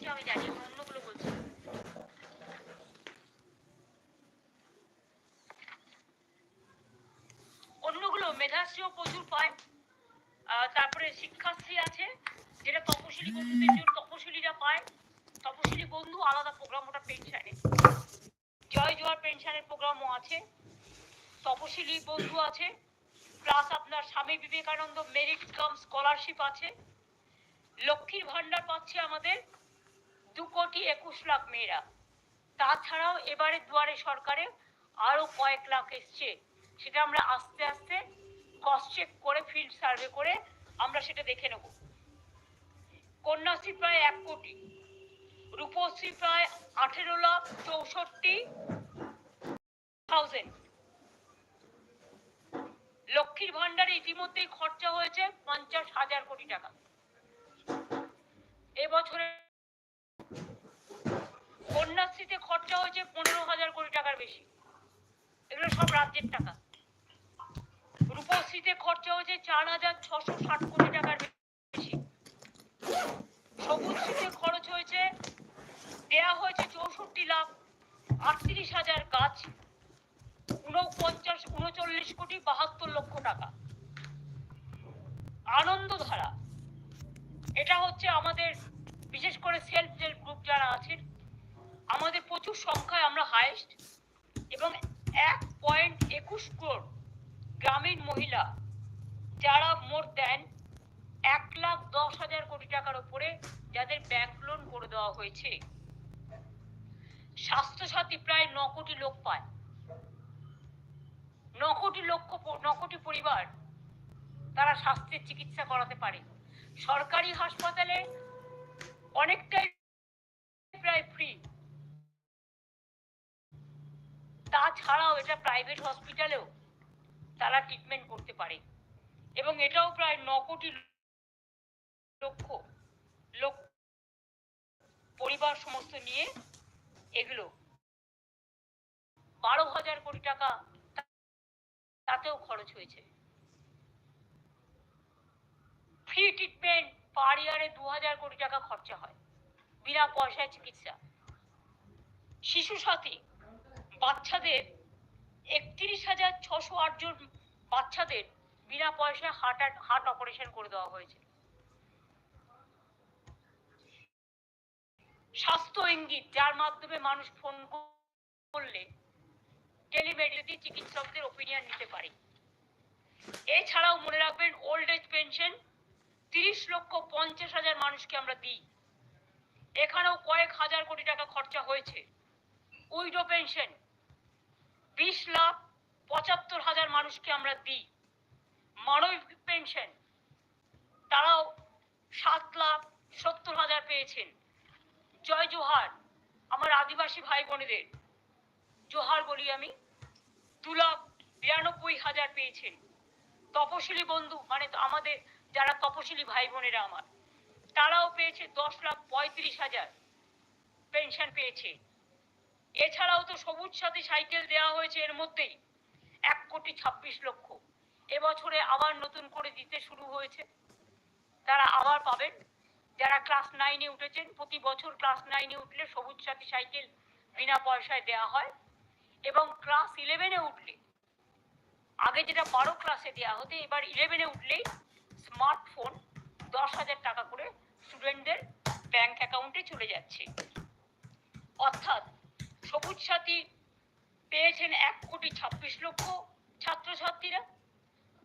কন্যাশ্রীটা আমি জানি অন্যগুলো বলছি প্রচুর পায়। তারপরে শিক্ষাশ্রী আছে, যেটা তপশিলি বন্ধুদের জন্য তপশিলিরা পায়। তপশিলি বন্ধু, আলাদা প্রোগ্রাম ওটা পেনশনে জয় জোয়ার পেনশনের প্রোগ্রামও আছে। তপশিলি বন্ধু আছে। প্লাস আপনার স্বামী বিবেকানন্দ মেরিট কাম স্কলারশিপ আছে। লক্ষ্মীর ভান্ডার পাচ্ছে আমাদের। দু কোটি একুশ লাখ মেয়েরা। তাছাড়াও এবারে দুয়ারে সরকারে আরও কয়েক লাখ এসছে। সেটা আমরা আস্তে আস্তে কস্ট চেক করে ফিল্ড সার্ভে করে আমরা সেটা দেখে নেব। কন্যাশ্রী প্রায় এক কোটি। রূপশ্রী প্রায় আঠেরো লাখ চৌষট্টি থাউজেন্ড লক্ষ্মীর ভান্ডারে ইতিমধ্যেই খরচা হয়েছে পঞ্চাশ হাজার কোটি টাকা। বেশি। এগুলো সব রাজ্যের টাকা। রূপশ্রীতে খরচা হয়েছে চার হাজার ছশো ষাট কোটি টাকার বেশি। সবুজশ্রীতে খরচ হয়েছে, দেয়া হয়েছে চৌষট্টি লাখ আটত্রিশ হাজার গাছ, উনপঞ্চাশ, উনচল্লিশ কোটি বাহাত্তর লক্ষ টাকা। আনন্দধারা, এটা হচ্ছে আমাদের, বিশেষ করে সেলফ হেল্প গ্রুপ যারা আছেন, আমাদের প্রচুর সংখ্যায় আমরা হাইয়েস্ট এবং এক পয়েন্ট একুশ ক্রোড় গ্রামীণ মহিলা যারা মোর দেন এক লাখ দশ হাজার কোটি টাকার উপরে যাদের ব্যাংক লোন করে দেওয়া হয়েছে। স্বাস্থ্যসাথী প্রায় ন কোটি লোক পায়। ন কোটি লক্ষ ন কোটি পরিবার তারা স্বাস্থ্যের চিকিৎসা করাতে পারে। সরকারি হাসপাতালে অনেকটাই প্রায় ফ্রি তাছাড়াও এটা প্রাইভেট হসপিটালেও তারা ট্রিটমেন্ট করতে পারে। এবং এটাও প্রায় ন কোটি লক্ষ লোক পরিবার সমস্ত নিয়ে এগুলো। বারো হাজার কোটি টাকা তাতেও খরচ হয়েছে। ফ্রি ট্রিটমেন্ট পার ইয়ারে দু হাজার কোটি টাকা খরচা হয়, বিনা পয়সায় চিকিৎসা। শিশু সাথী বাচ্চাদের একত্রিশ হাজার ছশো আট জন বাচ্চাদের বিনা পয়সায় হার্ট হার্ট অপারেশন করে দেওয়া হয়েছে। স্বাস্থ্য ইঙ্গিত, যার মাধ্যমে মানুষ ফোন করলে টেলিমেডিসিন চিকিৎসকদের ওপিনিয়ন নিতে পারে। এছাড়াও মনে রাখবেন ওল্ড এজ পেনশন তিরিশ লক্ষ পঞ্চাশ হাজার মানুষকে আমরা দিই। এখানেও কয়েক হাজার কোটি টাকা খরচা হয়েছে। উইডো পেনশন বিশ লাখ পঁচাত্তর হাজার মানুষকে আমরা দিই। মানবিক পেনশন তারাও সাত লাখ সত্তর হাজার পেয়েছেন। জয় জোহার, আমার আদিবাসী ভাই বোনেদের জোহার বলি আমি, দু লাখ বিরানব্বই হাজার পেয়েছেন। তপশিলি বন্ধু মানে আমাদের যারা তপশিলি ভাই বোনেরা আমার, তারাও পেয়েছে দশ লাখ পঁয়ত্রিশ হাজার। পেনশন পেয়েছে। এছাড়াও তো সবুজ সাথী সাইকেল দেওয়া হয়েছে এর মধ্যেই। এক কোটি ছাব্বিশ লক্ষ। এবছরে আবার নতুন করে দিতে শুরু হয়েছে। তারা আবার পাবেন। যারা ক্লাস নাইনে উঠেছেন, প্রতি বছর ক্লাস নাইনে উঠলে সবুজ সাথী সাইকেল বিনা পয়সায় দেওয়া হয়। এবং ক্লাস ইলেভেনে উঠলে, আগে যেটা বারো ক্লাসে দেওয়া হতো, এবার ইলেভেনে উঠলেই স্মার্টফোন দশ হাজার টাকা করে স্টুডেন্টদের ব্যাংক অ্যাকাউন্টে চলে যাচ্ছে। অর্থাৎ সবুজ সাথী পেয়েছেন এক কোটি ছাব্বিশ লক্ষ ছাত্রছাত্রীরা।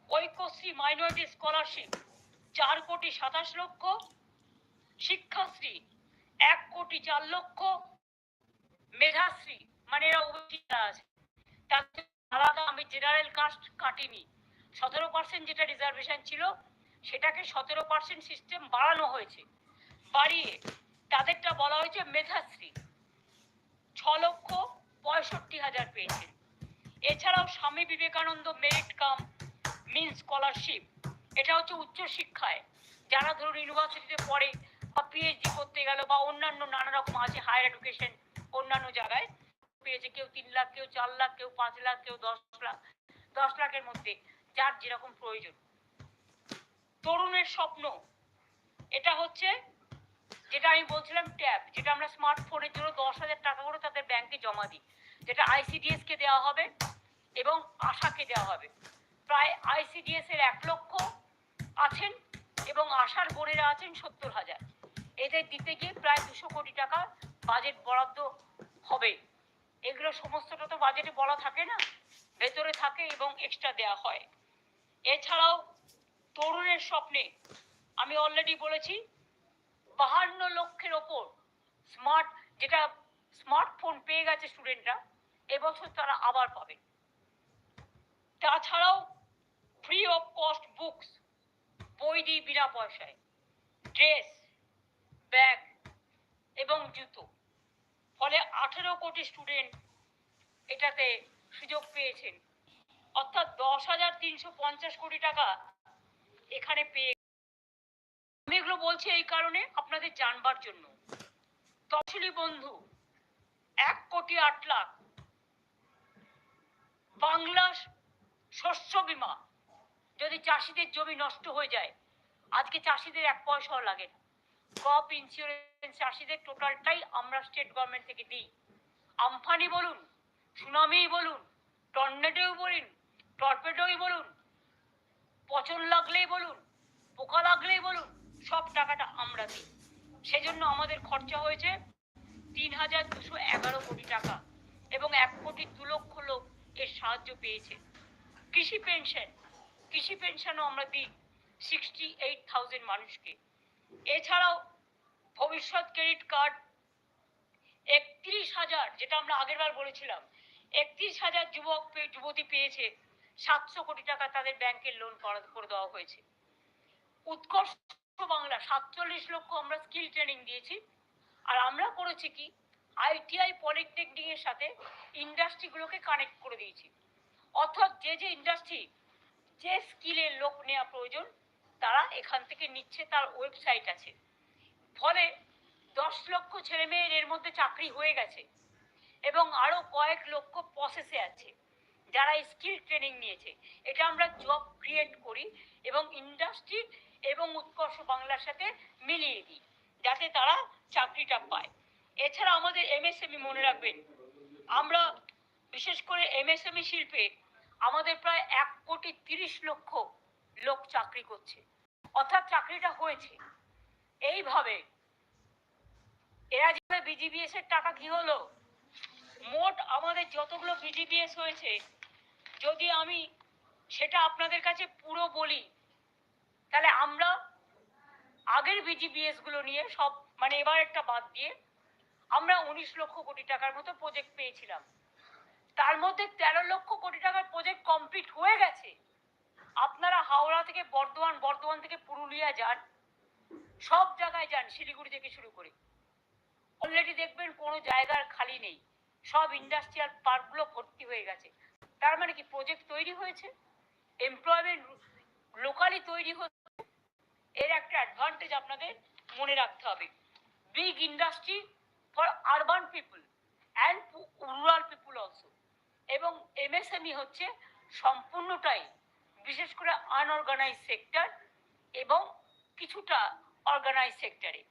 ঐক্যশ্রী মাইনরিটি স্কলারশিপ চার কোটি সাতাশ লক্ষ, শিক্ষাশ্রী এক কোটি চার লক্ষ, মেধাশ্রী মানে এরা ওবিসি আছে তাতে আলাদা আমি জেনারেল কাস্ট কাটিনি। সতেরো পার্সেন্ট যেটা রিজার্ভেশন ছিল, সেটাকে সতেরো পার্সেন্ট সিস্টেম বাড়ানো হয়েছে। বাড়িয়ে তাদেরটা বলা হয়েছে মেধাশ্রী। ছ লক্ষ পঁয়ষট্টি হাজার পেয়েছেন এছাড়াও Swami Vivekananda merit cum means scholarship এটা হচ্ছে উচ্চ শিক্ষায়। যারা ধরুন ইউনিভার্সিটিতে পড়ে বা পিএইচডি করতে গেল বা অন্যান্য নানা রকম আছে হায়ার এডুকেশন অন্যান্য জায়গায় পেয়েছে কেউ তিন লাখ, কেউ চার লাখ, কেউ পাঁচ লাখ, কেউ দশ লাখ। দশ লাখের মধ্যে যার যেরকম প্রয়োজন। তরুণের স্বপ্ন। এটা হচ্ছে, যেটা আমি বলছিলাম ট্যাব যেটা আমরা স্মার্টফোনের জন্য দশ হাজার টাকা ব্যাংকে জমা দিই। যেটা আইসিডিএস কে দেওয়া হবে এবং আশাকে দেওয়া হবে। প্রায় আইসিডিএস এর এক লক্ষ আছেন এবং আশার বোনেরা আছেন সত্তর হাজার। এদের দিতে গিয়ে প্রায় দুশো কোটি টাকা বাজেট বরাদ্দ হবে। এগুলো সমস্তটা তো বাজেটে বলা থাকে না, ভেতরে থাকে এবং এক্সট্রা দেওয়া হয়। এছাড়াও তরুণের স্বপ্নে আমি অলরেডি বলেছি, বাহান্ন লক্ষের ওপর স্মার্ট যেটা স্মার্টফোন পেয়ে গেছে স্টুডেন্টরা, এবছর তারা আবার পাবে। তাছাড়াও ফ্রি অফ কস্ট বুকস বই দিই বিনা পয়সায় ড্রেস ব্যাগ এবং জুতো। ফলে আঠেরো কোটি স্টুডেন্ট এটাতে সুযোগ পেয়েছেন। অর্থাৎ দশ হাজার তিনশো পঞ্চাশ কোটি টাকা এখানে পেয়ে আমি এগুলো বলছি এই কারণে আপনাদের জানবার জন্য। তফসিলি বন্ধু এক কোটি আট লাখ। বাংলা শস্য বীমা। যদি চাষিদের জমি নষ্ট হয়ে যায়, আজকে চাষিদের এক পয়সাও লাগে না। ক্রপ ইন্স্যুরেন্স চাষিদের টোটালটাই আমরা স্টেট গভর্নমেন্ট থেকে দিই। আমফানি বলুন সুনামি বলুন, টর্নেডোই বলুন, টর্পেডোই বলুন, পচন লাগলেই বলুন, পোকা লাগলেই বলুন, সব টাকাটা আমরা দিই। সেজন্য আমাদের খরচা হয়েছে তিন হাজার দুশো এগারো কোটি টাকা এবং এক কোটি দু লক্ষ লোক এর সাহায্য পেয়েছে। কৃষি পেনশন, কৃষি পেনশনও আমরা দিই সিক্সটি এইট থাউজেন্ড মানুষকে। এছাড়াও ভবিষ্যৎ ক্রেডিট কার্ড একত্রিশ হাজার, যেটা আমরা আগেরবার বলেছিলাম, একত্রিশ হাজার যুবক যুবতী পেয়েছে, সাতশো কোটি টাকা তাদের ব্যাংকের লোন করে দেওয়া হয়েছে। উৎকর্ষ বাংলা, সাতচল্লিশ লক্ষ আমরা স্কিল ট্রেনিং দিয়েছি। আর আমরা করেছি কি? আইটিআই পলিটেকনিক এর সাথে ইন্ডাস্ট্রিগুলোকে কানেক্ট করে দিয়েছি। অর্থাৎ যে যে ইন্ডাস্ট্রি যে স্কিলের লোক নেওয়া প্রয়োজন, তারা এখান থেকে নিচ্ছে, তার ওয়েবসাইট আছে। ফলে দশ লক্ষ ছেলে মেয়ের এর মধ্যে চাকরি হয়ে গেছে এবং আরও কয়েক লক্ষ প্রসেসে আছে। যারা স্কিল ট্রেনিং নিয়েছে, এটা আমরা জব ক্রিয়েট করি এবং ইন্ডাস্ট্রি এবং উৎকর্ষ বাংলার সাথে মিলিয়ে দিই। যাতে তারা চাকরিটা পায়। এছাড়া আমাদের এমএসএমই মনে রাখবেন, আমরা বিশেষ করে এমএসএমই শিল্পে আমাদের প্রায় এক কোটি তিরিশ লক্ষ লোক চাকরি করছে। অর্থাৎ চাকরিটা হয়েছে। এইভাবে এরা যেভাবে বিজিবিএস এর টাকা কি হলো? মোট আমাদের যতগুলো বিজিবিএস হয়েছে, যদি আমি সেটা আপনাদের কাছে পুরো বলি, তাহলে আমরা আগের বিজিবিএসগুলো নিয়ে সব মানে এবার একটা বাদ দিয়ে আমরা উনিশ লক্ষ কোটি টাকার মতো প্রজেক্ট পেয়েছিলাম। তার মধ্যে তেরো লক্ষ কোটি টাকার প্রজেক্ট কমপ্লিট হয়ে গেছে। আপনারা হাওড়া থেকে বর্ধমান বর্ধমান থেকে পুরুলিয়া যান, সব জায়গায় যান, শিলিগুড়ি থেকে শুরু করে। অলরেডি দেখবেন কোনো জায়গার খালি নেই। সব ইন্ডাস্ট্রিয়াল পার্কগুলো ভর্তি হয়ে গেছে। তার মানে কি প্রজেক্ট তৈরি হয়েছে? এমপ্লয়মেন্ট লোকালি তৈরি হচ্ছে। এর একটা অ্যাডভান্টেজ আপনাদের মনে রাখতে হবে। Big industry for urban people and rural people also. এবং এমএসএমই হচ্ছে সম্পূর্ণটাই বিশেষ করে আনঅর্গানাইজ সেক্টর এবং কিছুটা অর্গানাইজ সেক্টরে